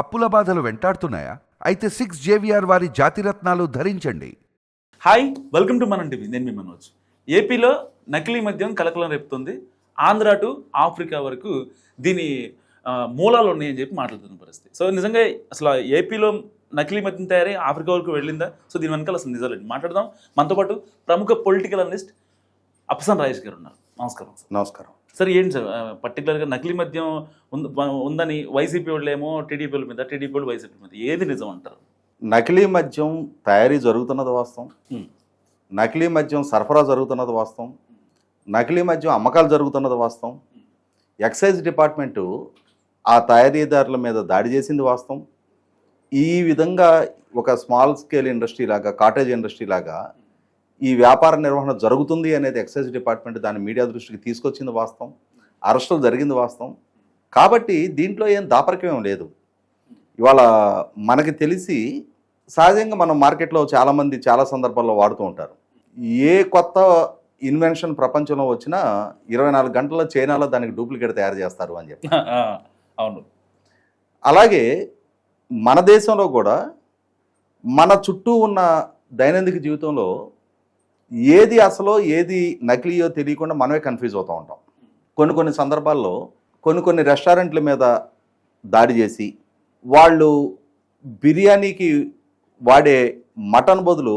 అప్పుల బాధలు వెంటాడుతున్నాయా? అయితే సిక్స్ జేవిఆర్ వారి జాతిరత్నాలు ధరించండి. Hi welcome to Manam TV నేను మీ మనోజ్. ఏపీలో నకిలీ మద్యం కలకలం రేపుతుంది. ఆంధ్ర టు ఆఫ్రికా వరకు దీని మూలాలు ఉన్నాయని చెప్పి మాట్లాడుతున్న పరిస్థితి. సో నిజంగా అసలు ఏపీలో నకిలీ మద్యం తయారై ఆఫ్రికా వరకు వెళ్ళిందా? సో దీని వెనకాల అసలు నిజాలండి మాట్లాడదాం. మనతో పాటు ప్రముఖ పొలిటికల్ అనలిస్ట్ అప్సన్ రాజేష్ గారు ఉన్నారు. నమస్కారం. సార్ నమస్కారం. సార్ ఏంటి సార్? పర్టికులర్గా నకిలీ మద్యం ఉంద- ఉందని వైసీపీ వాళ్ళేమో టీడీపీ వాళ్ళ మీద టీడీపీ వాళ్ళు వైసీపీ మీద ఏది నిజం అంటారు? నకిలీ మద్యం తయారీ జరుగుతున్నది వాస్తవం. నకిలీ మద్యం సరఫరా జరుగుతున్నది వాస్తవం. నకిలీ మద్యం అమ్మకాలు జరుగుతున్నది వాస్తవం. ఎక్సైజ్ డిపార్ట్మెంటు ఆ తయారీదారుల మీద దాడి చేసింది వాస్తవం. ఈ విధంగా ఒక స్మాల్ స్కేల్ ఇండస్ట్రీ లాగా కాటేజ్ ఇండస్ట్రీ లాగా ఈ వ్యాపార నిర్వహణ జరుగుతుంది అనేది ఎక్సైజ్ డిపార్ట్మెంట్ దాన్ని మీడియా దృష్టికి తీసుకొచ్చింది వాస్తవం. అరెస్టులు జరిగింది వాస్తవం. కాబట్టి దీంట్లో ఏం దాపరికం లేదు. ఇవాళ మనకి తెలిసి సహజంగా మనం మార్కెట్లో చాలామంది చాలా సందర్భాల్లో వాడుతూ ఉంటారు. ఏ కొత్త ఇన్వెన్షన్ ప్రపంచంలో వచ్చినా ఇరవై నాలుగు గంటల్లో చైనాలో దానికి డూప్లికేట్ తయారు చేస్తారు అని చెప్పి అవును. అలాగే మన దేశంలో కూడా మన చుట్టూ ఉన్న దైనందిక జీవితంలో ఏది అసలో ఏది నకిలీయో తెలియకుండా మనమే కన్ఫ్యూజ్ అవుతూ ఉంటాం. కొన్ని కొన్ని సందర్భాల్లో కొన్ని కొన్ని రెస్టారెంట్ల మీద దాడి చేసి వాళ్ళు బిర్యానీకి వాడే మటన్ బదులు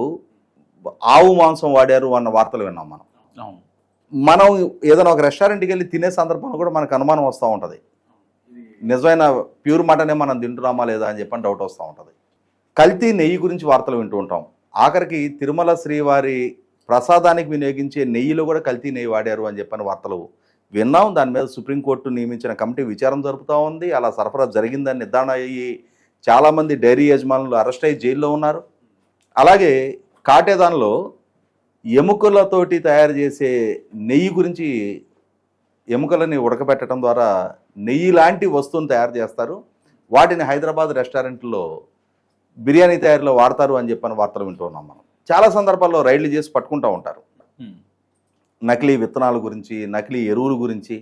ఆవు మాంసం వాడారు అన్న వార్తలు విన్నాం మనం. మనం ఏదైనా ఒక రెస్టారెంట్కి వెళ్ళి తినే సందర్భంలో కూడా మనకు అనుమానం వస్తూ ఉంటుంది. నిజమైన ప్యూర్ మటనే మనం తింటున్నామా లేదా అని చెప్పని డౌట్ వస్తూ ఉంటుంది. కల్తీ నెయ్యి గురించి వార్తలు వింటూ ఉంటాం. ఆఖరికి తిరుమల శ్రీవారి ప్రసాదానికి వినియోగించే నెయ్యిలో కూడా కల్తీ నెయ్యి వాడారు అని చెప్పిన వార్తలు విన్నాం. దాని మీద సుప్రీంకోర్టు నియమించిన కమిటీ విచారం జరుపుతూ ఉంది. అలా సరఫరా జరిగిందని నిర్ధారణ అయ్యి చాలామంది డైరీ యజమానులు అరెస్ట్ అయ్యి జైల్లో ఉన్నారు. అలాగే కాటేదాన్లో ఎముకలతోటి తయారు చేసే నెయ్యి గురించి ఎముకలని ఉడకబెట్టడం ద్వారా నెయ్యి లాంటి వస్తువుని తయారు చేస్తారు. వాటిని హైదరాబాద్ రెస్టారెంట్లో బిర్యానీ తయారీలో వాడతారు అని చెప్పిన వార్తలు వింటున్నాం మనం. చాలా సందర్భాల్లో రైళ్ళు చేసి పట్టుకుంటూ ఉంటారు. నకిలీ విత్తనాల గురించి నకిలీ ఎరువుల గురించి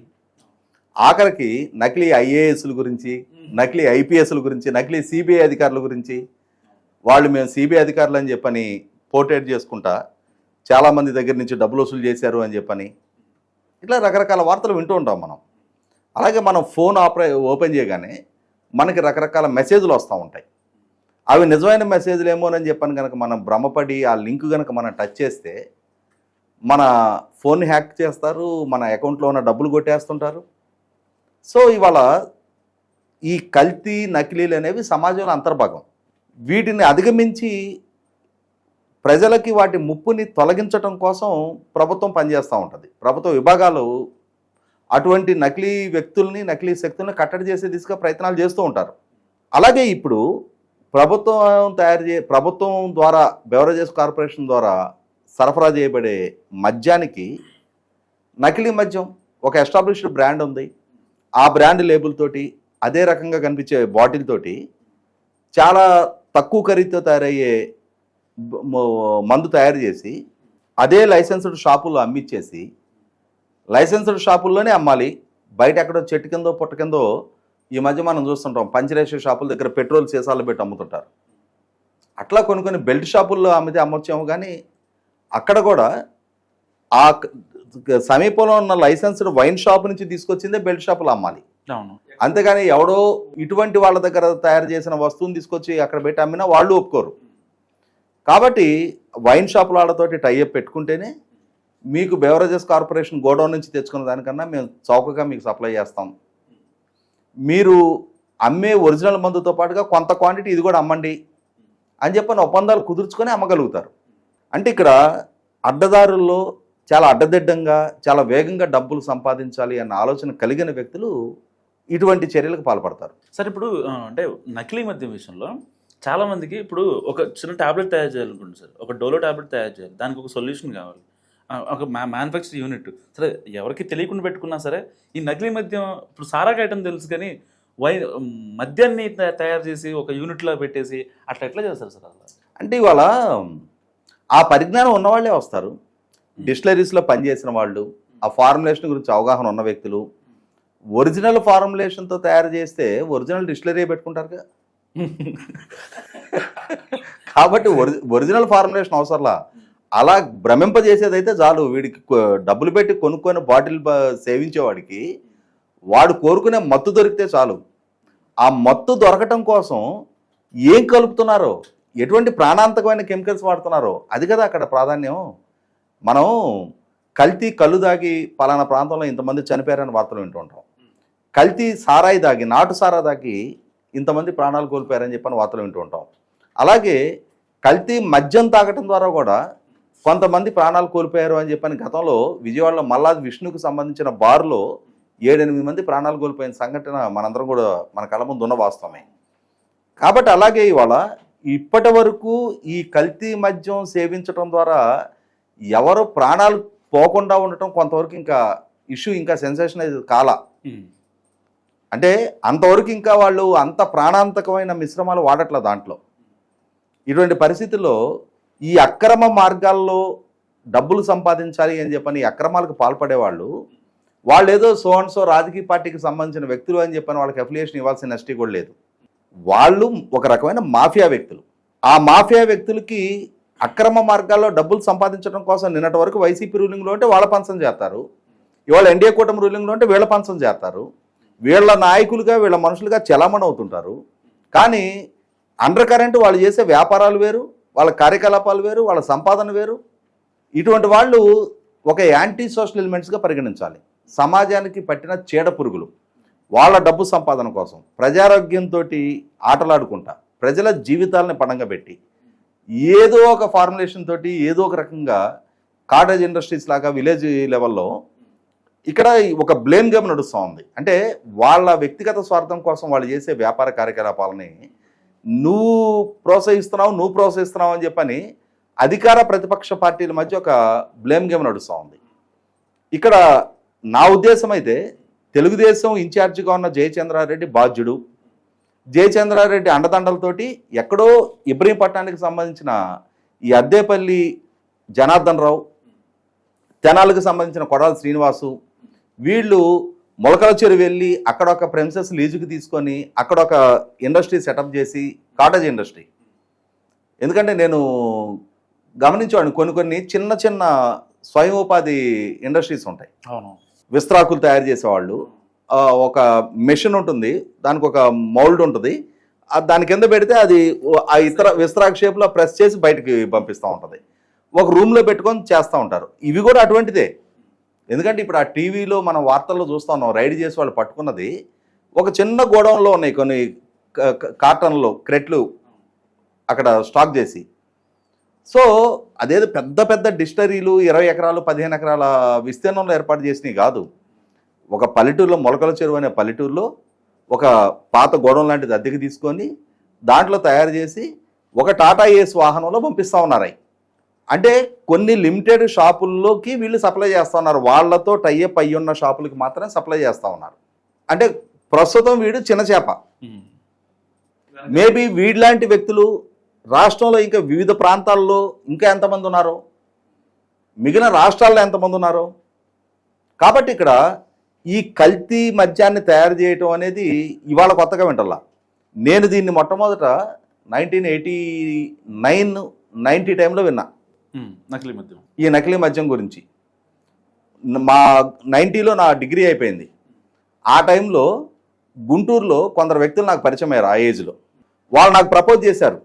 ఆఖరికి నకిలీ ఐఏఎస్ల గురించి నకిలీ ఐపీఎస్ల గురించి నకిలీ సిబిఐ అధికారుల గురించి వాళ్ళు మేము సిబిఐ అధికారులు అని చెప్పని పోర్ట్రేట్ చేసుకుంటా చాలామంది దగ్గర నుంచి డబ్బులు వసూలు చేశారు అని చెప్పని ఇట్లా రకరకాల వార్తలు వింటూ ఉంటాం మనం. అలాగే మనం ఫోన్ ఆపరే ఓపెన్ చేయగానే మనకి రకరకాల మెసేజ్లు వస్తూ ఉంటాయి. అవి నిజమైన మెసేజ్లు ఏమోనని చెప్పాను కనుక మనం భ్రమపడి ఆ లింక్ కనుక మనం టచ్ చేస్తే మన ఫోన్ హ్యాక్ చేస్తారు మన అకౌంట్లో ఉన్న డబ్బులు కొట్టేస్తుంటారు. సో ఇవాళ ఈ కల్తీ నకిలీలు అనేవి సమాజంలో అంతర్భాగం. వీటిని అధిగమించి ప్రజలకి వాటి ముప్పుని తొలగించడం కోసం ప్రభుత్వం పనిచేస్తూ ఉంటుంది. ప్రభుత్వ విభాగాలు అటువంటి నకిలీ వ్యక్తుల్ని నకిలీ శక్తుల్ని కట్టడి చేసే దిశగా ప్రయత్నాలు చేస్తూ ఉంటారు. అలాగే ఇప్పుడు ప్రభుత్వం తయారు చే ప్రభుత్వం ద్వారా బెవరేజెస్ కార్పొరేషన్ ద్వారా సరఫరా చేయబడే మద్యానికి నకిలీ మద్యం ఒక ఎస్టాబ్లిష్డ్ బ్రాండ్ ఉంది. ఆ బ్రాండ్ లేబుల్ తోటి అదే రకంగా కనిపించే బాటిల్ తోటి చాలా తక్కువ ఖరీదుతో తయారయ్యే మందు తయారు చేసి అదే లైసెన్స్డ్ షాపుల్లో అమ్మిచ్చేసి లైసెన్స్డ్ షాపుల్లోనే అమ్మాలి. బయట ఎక్కడో చెట్టు కిందో పుట్ట కిందో ఈ మధ్య మనం చూస్తుంటాం పంచరేష షాపుల దగ్గర పెట్రోల్ సీసాలు పెట్టి అమ్ముతుంటారు. అట్లా కొన్ని కొన్ని బెల్ట్ షాపుల్లో అమ్మితే అమ్మొచ్చాము కానీ అక్కడ కూడా ఆ సమీపంలో ఉన్న లైసెన్స్డ్ వైన్ షాప్ నుంచి తీసుకొచ్చిందే బెల్ట్ షాపులో అమ్మాలి. అంతేగాని ఎవడో ఇటువంటి వాళ్ళ దగ్గర తయారు చేసిన వస్తువుని తీసుకొచ్చి అక్కడ పెట్టి అమ్మినా వాళ్ళు ఒప్పుకోరు. కాబట్టి వైన్ షాపుల వాళ్ళతోటి టైఅప్ పెట్టుకుంటేనే మీకు బెవరేజెస్ కార్పొరేషన్ గోడౌన్ నుంచి తెచ్చుకున్న దానికన్నా మేము చౌకగా మీకు సప్లై చేస్తాం. మీరు అమ్మే ఒరిజినల్ మందుతో పాటుగా కొంత క్వాంటిటీ ఇది కూడా అమ్మండి అని చెప్పని ఒప్పందాలు కుదుర్చుకొని అమ్మగలుగుతారు. అంటే ఇక్కడ అడ్డదారుల్లో చాలా అడ్డదిడ్డంగా చాలా వేగంగా డబ్బులు సంపాదించాలి అన్న ఆలోచన కలిగిన వ్యక్తులు ఇటువంటి చర్యలకు పాల్పడతారు. సార్ ఇప్పుడు అంటే నకిలీ మద్యం విషయంలో చాలా మందికి ఇప్పుడు ఒక చిన్న టాబ్లెట్ తయారు చేయాలనుకుంటుంది సార్. ఒక డోలో టాబ్లెట్ తయారు చేయాలి. దానికి ఒక సొల్యూషన్ కావాలి. ఒక మ్యా మ్యానుఫ్యాక్చర్ యూనిట్ సరే ఎవరికి తెలియకుండా పెట్టుకున్నా సరే ఈ నకిలీ మద్యం ఇప్పుడు సారాకు ఐటమ్ తెలుసు కానీ వై మద్యాన్ని తయా- తయారు చేసి ఒక యూనిట్లో పెట్టేసి అట్లా ఎట్లా చేస్తారు సార్ అలా? అంటే ఇవాళ ఆ పరిజ్ఞానం ఉన్నవాళ్ళే వస్తారు. డిస్టిలరీస్లో పనిచేసిన వాళ్ళు ఆ ఫార్ములేషన్ గురించి అవగాహన ఉన్న వ్యక్తులు ఒరిజినల్ ఫార్ములేషన్తో తయారు చేస్తే ఒరిజినల్ డిస్టిలరీ పెట్టుకుంటారు కదా? కాబట్టి ఒరి ఒరిజినల్ ఫార్ములేషన్ అవసరంలా. అలా భ్రమింపజేసేదైతే చాలు. వీడికి డబ్బులు పెట్టి కొనుక్కొని బాటిల్ సేవించేవాడికి వాడు కోరుకునే మత్తు దొరికితే చాలు. ఆ మత్తు దొరకటం కోసం ఏం కలుపుతున్నారో ఎటువంటి ప్రాణాంతకమైన కెమికల్స్ వాడుతున్నారో అది కదా అక్కడ ప్రాధాన్యం. మనం కల్తీ కళ్ళు దాగి పలానా ప్రాంతంలో ఇంతమంది చనిపోయారని వార్తలు వింటుంటాం. కల్తీ సారాయి దాగి నాటు సారా దాగి ఇంతమంది ప్రాణాలు కోల్పోయారని చెప్పని వార్తలు వింటుంటాం. అలాగే కల్తీ మద్యం తాగటం ద్వారా కూడా కొంతమంది ప్రాణాలు కోల్పోయారు అని చెప్పని గతంలో విజయవాడలో మల్లాది విష్ణుకు సంబంధించిన బార్లో ఏడెనిమిది మంది ప్రాణాలు కోల్పోయిన సంఘటన మనందరం కూడా మన కళ్ళ ముందు ఉన్న వాస్తవమే. కాబట్టి అలాగే ఇవాళ ఇప్పటి వరకు ఈ కల్తీ మద్యం సేవించడం ద్వారా ఎవరు ప్రాణాలు పోకుండా ఉండటం కొంతవరకు ఇంకా ఇష్యూ ఇంకా సెన్సేషనైజ్ కాల. అంటే అంతవరకు ఇంకా వాళ్ళు అంత ప్రాణాంతకమైన మిశ్రమాలు వాడట్ల దాంట్లో. ఇటువంటి పరిస్థితుల్లో ఈ అక్రమ మార్గాల్లో డబ్బులు సంపాదించాలి అని చెప్పని ఈ అక్రమాలకు పాల్పడేవాళ్ళు వాళ్ళు ఏదో సో అండ్ సో రాజకీయ పార్టీకి సంబంధించిన వ్యక్తులు అని చెప్పని వాళ్ళకి అఫిలియేషన్ ఇవ్వాల్సిన నెస్టీ కూడా లేదు. వాళ్ళు ఒక రకమైన మాఫియా వ్యక్తులు. ఆ మాఫియా వ్యక్తులకి అక్రమ మార్గాల్లో డబ్బులు సంపాదించడం కోసం నిన్నటి వరకు వైసీపీ రూలింగ్లో ఉంటే వాళ్ళ పంచం చేస్తారు. ఇవాళ ఎన్డీఏ కూటమి రూలింగ్లో ఉంటే వీళ్ళ పంచం చేస్తారు. వీళ్ళ నాయకులుగా వీళ్ళ మనుషులుగా చలామణి అవుతుంటారు కానీ అండర్ కరెంట్ వాళ్ళు చేసే వ్యాపారాలు వేరు వాళ్ళ కార్యకలాపాలు వేరు వాళ్ళ సంపాదన వేరు. ఇటువంటి వాళ్ళు ఒక యాంటీ సోషల్ ఎలిమెంట్స్గా పరిగణించాలి. సమాజానికి పట్టిన చీడ పురుగులు వాళ్ళ డబ్బు సంపాదన కోసం ప్రజారోగ్యంతో ఆటలాడుకుంటా ప్రజల జీవితాలని పణంగా పెట్టి ఏదో ఒక ఫార్ములేషన్ తోటి ఏదో ఒక రకంగా కాటేజ్ ఇండస్ట్రీస్ లాగా విలేజ్ లెవెల్లో ఇక్కడ ఒక బ్లేమ్ గేమ్ నడుస్తూ ఉంది. అంటే వాళ్ళ వ్యక్తిగత స్వార్థం కోసం వాళ్ళు చేసే వ్యాపార కార్యకలాపాలని నువ్వు ప్రోత్సహిస్తున్నావు నువ్వు ప్రోత్సహిస్తున్నావు అని చెప్పని అధికార ప్రతిపక్ష పార్టీల మధ్య ఒక బ్లేమ్ గేమ్ నడుస్తూ ఉంది. ఇక్కడ నా ఉద్దేశం అయితే తెలుగుదేశం ఇన్ఛార్జిగా ఉన్న జయచంద్రారెడ్డి బాధ్యుడు. జయచంద్రారెడ్డి అండదండలతోటి ఎక్కడో ఇబ్రహీంపట్నానికి సంబంధించిన ఈ అద్దేపల్లి జనార్దన్ రావు తెనాలకు సంబంధించిన కొడాల శ్రీనివాసు వీళ్ళు మొలకల చెరువు వెళ్ళి అక్కడ ఒక ప్రెమిసెస్ లీజుకి తీసుకొని అక్కడ ఒక ఇండస్ట్రీ సెటప్ చేసి కాటేజ్ ఇండస్ట్రీ ఎందుకంటే నేను గమనించేవాడిని కొన్ని కొన్ని చిన్న చిన్న స్వయం ఉపాధి ఇండస్ట్రీస్ ఉంటాయి. అవును. విస్త్రాకులు తయారు చేసేవాళ్ళు. ఒక మెషిన్ ఉంటుంది దానికి ఒక మౌల్డ్ ఉంటుంది. దాని కింద పెడితే అది ఆ ఇతర విస్త్రాక్ షేప్లో ప్రెస్ చేసి బయటికి పంపిస్తూ ఉంటుంది. ఒక రూమ్లో పెట్టుకొని చేస్తూ ఉంటారు. ఇవి కూడా అటువంటిదే. ఎందుకంటే ఇప్పుడు ఆ టీవీలో మనం వార్తల్లో చూస్తా ఉన్నాం రైడ్ చేసి వాళ్ళు పట్టుకున్నది ఒక చిన్న గోడౌన్లో ఉన్నాయి కొన్ని క- కార్టన్లు క్రెట్లు అక్కడ స్టాక్ చేసి సో అదేదో పెద్ద పెద్ద డిస్టరీలు ఇరవై ఎకరాలు పదిహేను ఎకరాల విస్తీర్ణంలో ఏర్పాటు చేసినవి కాదు ఒక పల్లెటూరులో మొలకల చెరువు అనే పల్లెటూరులో ఒక పాత గోడౌన్ లాంటిది అద్దెకి తీసుకొని దాంట్లో తయారు చేసి ఒక టాటా ఏస్ వాహనంలో పంపిస్తూ ఉన్నారు అవి. అంటే కొన్ని లిమిటెడ్ షాపుల్లోకి వీళ్ళు సప్లై చేస్తూ ఉన్నారు. వాళ్ళతో టైఅప్ అయ్యి ఉన్న షాపులకి మాత్రమే సప్లై చేస్తూ ఉన్నారు. అంటే ప్రస్తుతం వీడు చిన్న చేప. మేబీ వీడిలాంటి వ్యక్తులు రాష్ట్రంలో ఇంకా వివిధ ప్రాంతాల్లో ఇంకా ఎంతమంది ఉన్నారో? మిగిలిన రాష్ట్రాల్లో ఎంతమంది ఉన్నారో? కాబట్టి ఇక్కడ ఈ కల్తీ మద్యాన్ని తయారు చేయటం అనేది ఇవాళ కొత్తగా వింటల్లా నేను దీన్ని మొట్టమొదట నైన్టీన్ ఎయిటీ నైన్ నైంటీ టైంలో విన్నా. నకిలీ మద్యం. ఈ నకిలీ మద్యం గురించి. మా నైంటీలో నా డిగ్రీ అయిపోయింది. ఆ టైంలో గుంటూరులో కొందరు వ్యక్తులు నాకు పరిచయం అయ్యారు ఆ ఏజ్లో. వాళ్ళు నాకు ప్రపోజ్ చేశారు.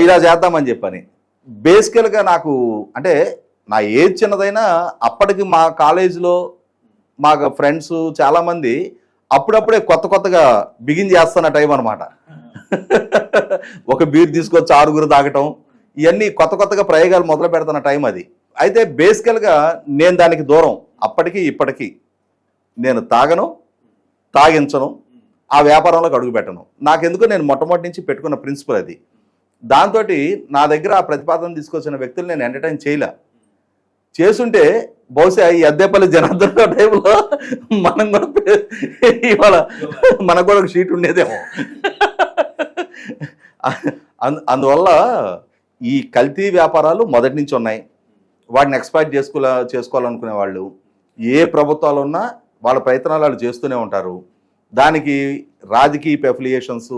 ఇలా చేద్దామని చెప్పని. బేసికల్గా నాకు అంటే నా ఏజ్ చిన్నదైనా అప్పటికి మా కాలేజీలో మా ఫ్రెండ్స్ చాలామంది అప్పుడప్పుడే కొత్త కొత్తగా బిగిన్ చేస్తున్న టైం అనమాట ఒక బీర్ తీసుకొచ్చి ఆరుగురు తాగటం ఇవన్నీ కొత్త కొత్తగా ప్రయోగాలు మొదలు పెడుతున్న టైం అది. అయితే బేసికల్గా నేను దానికి దూరం. అప్పటికి ఇప్పటికీ. నేను తాగను తాగించను ఆ వ్యాపారంలోకి అడుగు పెట్టను. నాకెందుకు నేను మొట్టమొదటి నుంచి పెట్టుకున్న ప్రిన్సిపల్ అది. దాంతో నా దగ్గర ఆ ప్రతిపాదన తీసుకొచ్చిన వ్యక్తులు నేను ఎంటర్టైన్ చేయలే. చేస్తుంటే బహుశా ఈ అద్దెపల్లి జనార్దన్ టైంలో మనం కూడా ఇవాళ మనకు కూడా ఒక షీట్ ఉండేదేమో. అందు- అందువల్ల ఈ కల్తీ వ్యాపారాలు మొదటి నుంచి ఉన్నాయి. వాటిని ఎక్స్పైర్ చేసుకోలే చేసుకోవాలనుకునే వాళ్ళు ఏ ప్రభుత్వాలు ఉన్నా వాళ్ళ ప్రయత్నాలు వాళ్ళు చేస్తూనే ఉంటారు. దానికి రాజకీయ అఫిలియేషన్స్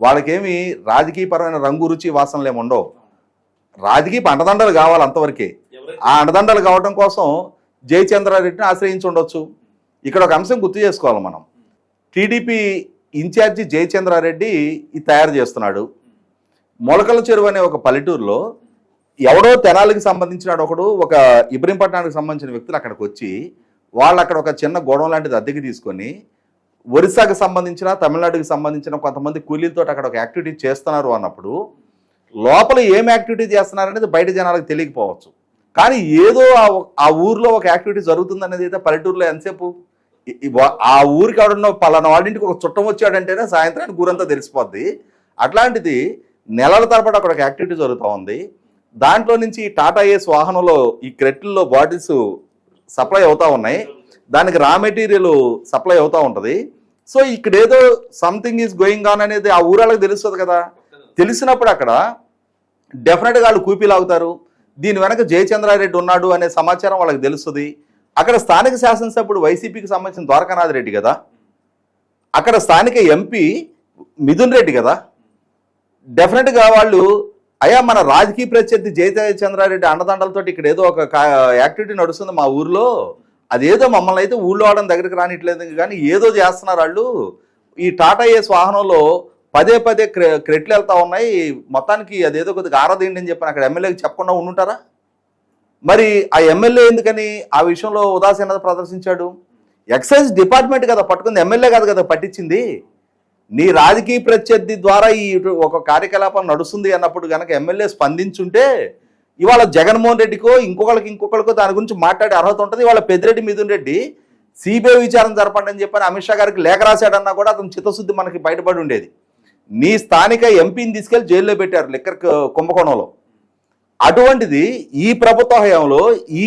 వాళ్ళకేమి రాజకీయపరమైన రంగు రుచి వాసనలు ఏమి ఉండవు. రాజకీయ అండదండలు కావాలి అంతవరకే. ఆ అండదండలు కావడం కోసం జయచంద్రారెడ్డిని ఆశ్రయించి ఉండొచ్చు. ఇక్కడ ఒక అంశం గుర్తు చేసుకోవాలి మనం. టీడీపీ ఇన్ఛార్జి జయచంద్రారెడ్డి ఇది తయారు చేస్తున్నాడు. మొలకల చెరువు అనే ఒక పల్లెటూరులో ఎవడో తెనాలికి సంబంధించిన ఒకడు ఒక ఇబ్రహీంపట్నానికి సంబంధించిన వ్యక్తులు అక్కడికి వచ్చి వాళ్ళు అక్కడ ఒక చిన్న గొడవ లాంటిది అద్దెకి తీసుకొని ఒరిస్సాకి సంబంధించిన తమిళనాడుకి సంబంధించిన కొంతమంది కూలీలతో అక్కడ ఒక యాక్టివిటీ చేస్తున్నారు అన్నప్పుడు లోపల ఏం యాక్టివిటీ చేస్తున్నారు అనేది బయట జనాలకు తెలియకపోవచ్చు. కానీ ఏదో ఆ- ఆ ఊర్లో ఒక యాక్టివిటీ జరుగుతుంది అనేది అయితే పల్లెటూరులో ఎంతసేపు? ఆ ఊరికి ఎవడన్నా పలానా వాళ్ళింటికి ఒక చుట్టం వచ్చాడంటేనే సాయంత్రానికి ఊరంతా తెలిసిపోద్ది. అట్లాంటిది నెలల తరబడి అక్కడ ఒక యాక్టివిటీ జరుగుతూ ఉంది. దాంట్లో నుంచి టాటా ఏస్ వాహనంలో ఈ క్రెట్లలో బాటిల్స్ సప్లై అవుతూ ఉన్నాయి. దానికి రా మెటీరియల్ సప్లై అవుతూ ఉంటుంది. సో ఇక్కడ ఏదో సంథింగ్ ఈజ్ గోయింగ్ ఆన్ అనేది ఆ ఊరాలకు తెలుస్తుంది కదా. తెలిసినప్పుడు అక్కడ డెఫినెట్గా వాళ్ళు కూపీలాగుతారు దీని వెనక జయచంద్రారెడ్డి ఉన్నాడు అనే సమాచారం వాళ్ళకి తెలుస్తుంది. అక్కడ స్థానిక శాసనసభ్యుడు వైసీపీకి సంబంధించిన ద్వారకానాథ్ రెడ్డి కదా. అక్కడ స్థానిక ఎంపీ మిథున్ రెడ్డి కదా. డెఫినెట్గా వాళ్ళు అయ్యా మన రాజకీయ ప్రత్యర్థి జయచంద్రారెడ్డి అండదండలతో ఇక్కడ ఏదో ఒక యాక్టివిటీ నడుస్తుంది మా ఊర్లో అదేదో మమ్మల్ని అయితే ఊళ్ళో ఆడడం దగ్గరికి రానిట్లేదు కానీ ఏదో చేస్తున్నారు వాళ్ళు. ఈ టాటా ఏస్ వాహనంలో పదే పదే క్రె క్రెట్లు వెళ్తా ఉన్నాయి. మొత్తానికి అదేదో కొద్దిగా ఆరదీయండి అని చెప్పని అక్కడ ఎమ్మెల్యేకి చెప్పకుండా ఉండుంటారా? మరి ఆ ఎమ్మెల్యే ఎందుకని ఆ విషయంలో ఉదాసీనత ప్రదర్శించాడు? ఎక్సైజ్ డిపార్ట్మెంట్ కదా పట్టుకుంది ఎమ్మెల్యే కాదు కదా పట్టించింది? నీ రాజకీయ ప్రత్యర్థి ద్వారా ఈ ఒక కార్యకలాపం నడుస్తుంది అన్నప్పుడు కనుక ఎమ్మెల్యే స్పందించుంటే ఇవాళ జగన్మోహన్ రెడ్డికో ఇంకొకరికి ఇంకొకరికో దాని గురించి మాట్లాడే అర్హత ఉంటుంది. ఇవాళ పెద్దిరెడ్డి మిథున్ రెడ్డి సిబిఐ విచారణ జరపండి అని చెప్పని అమిత్ షా గారికి లేఖ రాశాడన్నా కూడా అతను చిత్తశుద్ధి మనకి బయటపడి ఉండేది. నీ స్థానిక ఎంపీని తీసుకెళ్ళి జైల్లో పెట్టారు లిక్కర్ కుంభకోణంలో. అటువంటిది ఈ ప్రభుత్వ హయాంలో ఈ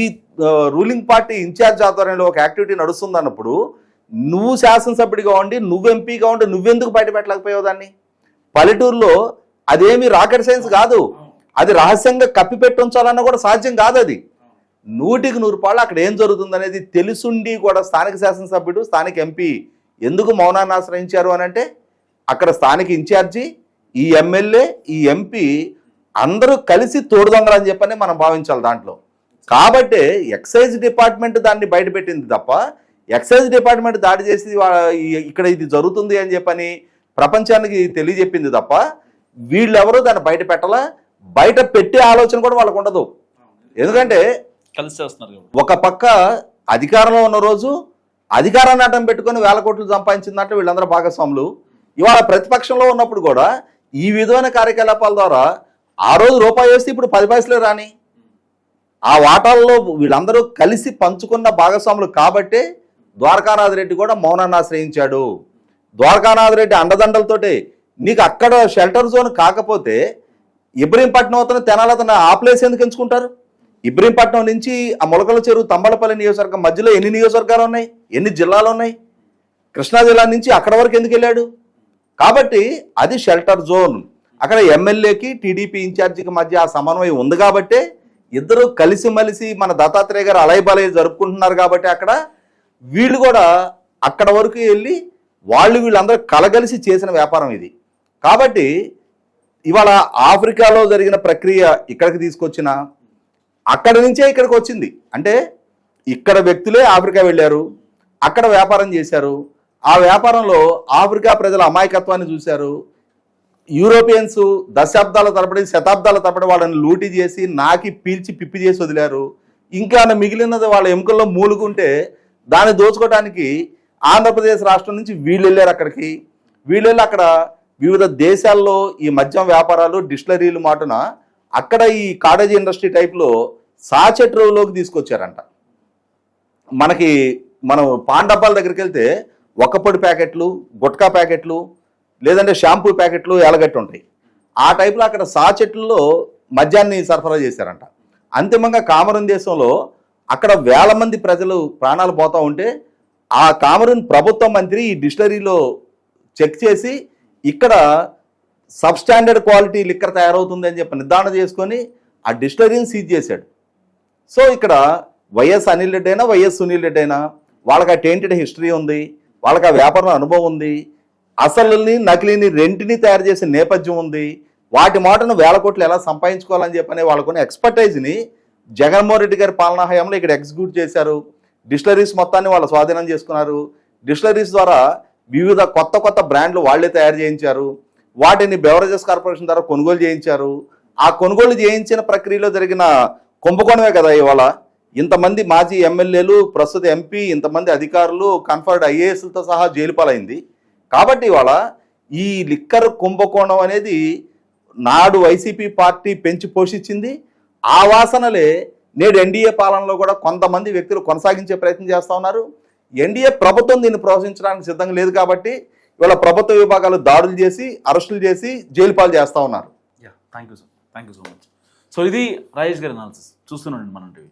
రూలింగ్ పార్టీ ఇన్ఛార్జ్ ఆధ్వర్యంలో ఒక యాక్టివిటీ నడుస్తుంది అన్నప్పుడు నువ్వు శాసనసభ్యుడిగా ఉండి నువ్వు ఎంపీగా ఉండి నువ్వెందుకు బయట పెట్టలేకపోయావు దాన్ని? పల్లెటూరులో అదేమి రాకెట్ సైన్స్ కాదు. అది రహస్యంగా కప్పిపెట్టి ఉంచాలన్నా కూడా సాధ్యం కాదు అది. నూటికి నూరు పాళ్ళు అక్కడ ఏం జరుగుతుంది అనేది తెలుసుండి కూడా స్థానిక శాసనసభ్యుడు స్థానిక ఎంపీ ఎందుకు మౌనాన్ని ఆశ్రయించారు అని అంటే అక్కడ స్థానిక ఇన్ఛార్జి ఈ ఎమ్మెల్యే ఈ ఎంపీ అందరూ కలిసి తోడుదొంగలని చెప్పని మనం భావించాలి దాంట్లో. కాబట్టే ఎక్సైజ్ డిపార్ట్మెంట్ దాన్ని బయటపెట్టింది తప్ప ఎక్సైజ్ డిపార్ట్మెంట్ దాడి చేసి ఇక్కడ ఇది జరుగుతుంది అని చెప్పని ప్రపంచానికి తెలియజెప్పింది తప్ప వీళ్ళెవరూ దాన్ని బయట పెట్టాలా? బయట పెట్టే ఆలోచన కూడా వాళ్ళకు ఉండదు. ఎందుకంటే కలిసి చేస్తున్నారు ఒక పక్క అధికారంలో ఉన్న రోజు అధికారాన్ని అడ్డం పెట్టుకొని వేల కోట్లు సంపాదించిందంటే వీళ్ళందరూ భాగస్వాములు. ఇవాళ ప్రతిపక్షంలో ఉన్నప్పుడు కూడా ఈ విధమైన కార్యకలాపాల ద్వారా ఆ రోజు రూపాయి వేస్తే ఇప్పుడు పది పైసలే రాని. ఆ వాటాల్లో వీళ్ళందరూ కలిసి పంచుకున్న భాగస్వాములు కాబట్టే ద్వారకానాథ్ రెడ్డి కూడా మౌనాన్ని ఆశ్రయించాడు. ద్వారకానాథ్ రెడ్డి అండదండలతోటి నీకు అక్కడ షెల్టర్ జోన్ కాకపోతే ఇబ్రహీంపట్నం అతను తెనాలతను ఆ ప్లేస్ ఎందుకు ఎంచుకుంటారు? ఇబ్రహీంపట్నం నుంచి ఆ మొలకల చెరువు తంబలపల్లి నియోజకవర్గం మధ్యలో ఎన్ని నియోజకవర్గాలు ఉన్నాయి? ఎన్ని జిల్లాలు ఉన్నాయి? కృష్ణా జిల్లా నుంచి అక్కడ వరకు ఎందుకు వెళ్ళాడు? కాబట్టి అది షెల్టర్ జోన్ అక్కడ ఎమ్మెల్యేకి టీడీపీ ఇన్ఛార్జికి మధ్య ఆ సమన్వయం ఉంది కాబట్టే ఇద్దరు కలిసిమెలిసి మన దత్తాత్రేయ గారు అలయబలయ జరుపుకుంటున్నారు కాబట్టి అక్కడ వీళ్ళు కూడా అక్కడ వరకు వెళ్ళి వాళ్ళు వీళ్ళందరూ కలగలిసి చేసిన వ్యాపారం ఇది. కాబట్టి ఇవాళ ఆఫ్రికాలో జరిగిన ప్రక్రియ ఇక్కడికి తీసుకొచ్చిన అక్కడ నుంచే ఇక్కడికి వచ్చింది. అంటే ఇక్కడ వ్యక్తులే ఆఫ్రికా వెళ్ళారు అక్కడ వ్యాపారం చేశారు. ఆ వ్యాపారంలో ఆఫ్రికా ప్రజల అమాయకత్వాన్ని చూశారు. యూరోపియన్స్ దశాబ్దాల తరబడి శతాబ్దాల తరబడి వాళ్ళని లూటీ చేసి నాకి పీల్చి పిప్పి చేసి వదిలారు. ఇంకా మిగిలినది వాళ్ళ ఎముకల్లో మూలుగుంటే దాన్ని దోచుకోవడానికి ఆంధ్రప్రదేశ్ రాష్ట్రం నుంచి వీళ్ళు వెళ్ళారు అక్కడికి. వీళ్ళు వెళ్ళి అక్కడ వివిధ దేశాల్లో ఈ మద్యం వ్యాపారాలు డిస్టిలరీలు మాటున అక్కడ ఈ కాడేజీ ఇండస్ట్రీ టైప్లో సాచెట్రోలోకి తీసుకొచ్చారంట. మనకి మనం పాన్ డబ్బాల దగ్గరికి వెళ్తే ఒక్కపొడి ప్యాకెట్లు గుట్కా ప్యాకెట్లు లేదంటే షాంపూ ప్యాకెట్లు ఎలగట్టి ఉంటాయి. ఆ టైప్లో అక్కడ సాచెట్లలో మద్యాన్ని సరఫరా చేశారంట. అంతిమంగా కామరం దేశంలో అక్కడ వేల మంది ప్రజలు ప్రాణాలు పోతూ ఉంటే ఆ కామరూన్ ప్రభుత్వ మంత్రి ఈ డిస్టరీలో చెక్ చేసి ఇక్కడ సబ్ స్టాండర్డ్ క్వాలిటీ లిక్కర్ తయారవుతుంది అని చెప్పి నిర్ధారణ చేసుకొని ఆ డిస్టరీని సీజ్ చేశాడు. సో ఇక్కడ వైఎస్ అనిల్ రెడ్డి అయినా వైఎస్ సునీల్ రెడ్డి అయినా వాళ్ళకి ఆ టెంటెడ్ హిస్టరీ ఉంది వాళ్ళకి ఆ వ్యాపారం అనుభవం ఉంది అసలుని నకిలీని రెంటిని తయారు చేసే నేపథ్యం ఉంది వాటి మాటను వేల కోట్లు ఎలా సంపాదించుకోవాలని చెప్పని వాళ్ళకున్న ఎక్స్పర్టైజ్ని జగన్మోహన్ రెడ్డి గారి పాలనా హయాంలో ఇక్కడ ఎగ్జిక్యూట్ చేశారు. డిస్టలరీస్ మొత్తాన్ని వాళ్ళు స్వాధీనం చేసుకున్నారు. డిస్టలరీస్ ద్వారా వివిధ కొత్త కొత్త బ్రాండ్లు వాళ్ళే తయారు చేయించారు. వాటిని బెవరేజెస్ కార్పొరేషన్ ద్వారా కొనుగోలు చేయించారు. ఆ కొనుగోలు చేయించిన ప్రక్రియలో జరిగిన కుంభకోణమే కదా ఇవాళ. ఇంతమంది మాజీ ఎమ్మెల్యేలు ప్రస్తుత ఎంపీ ఇంతమంది అధికారులు కన్ఫర్డ్ ఐఏఎస్లతో సహా జైలు పాలైంది. కాబట్టి ఇవాళ ఈ లిక్కర్ కుంభకోణం అనేది నాడు వైసీపీ పార్టీ పెంచి పోషించింది. ఆ వాసనలే నేడు ఎన్డీఏ పాలనలో కూడా కొంతమంది వ్యక్తులు కొనసాగించే ప్రయత్నం చేస్తూ ఉన్నారు. ఎన్డీఏ ప్రభుత్వం దీన్ని ప్రోత్సహించడానికి సిద్ధంగా లేదు కాబట్టి ఇవాళ ప్రభుత్వ విభాగాలు దాడులు చేసి అరెస్టులు చేసి జైలు పాలు చేస్తూ ఉన్నారు. Thank you sir. Thank you so much. So ఇది రాజేష్ గారి అనాలిసిస్ చూస్తున్నాండి మనం టీవీ.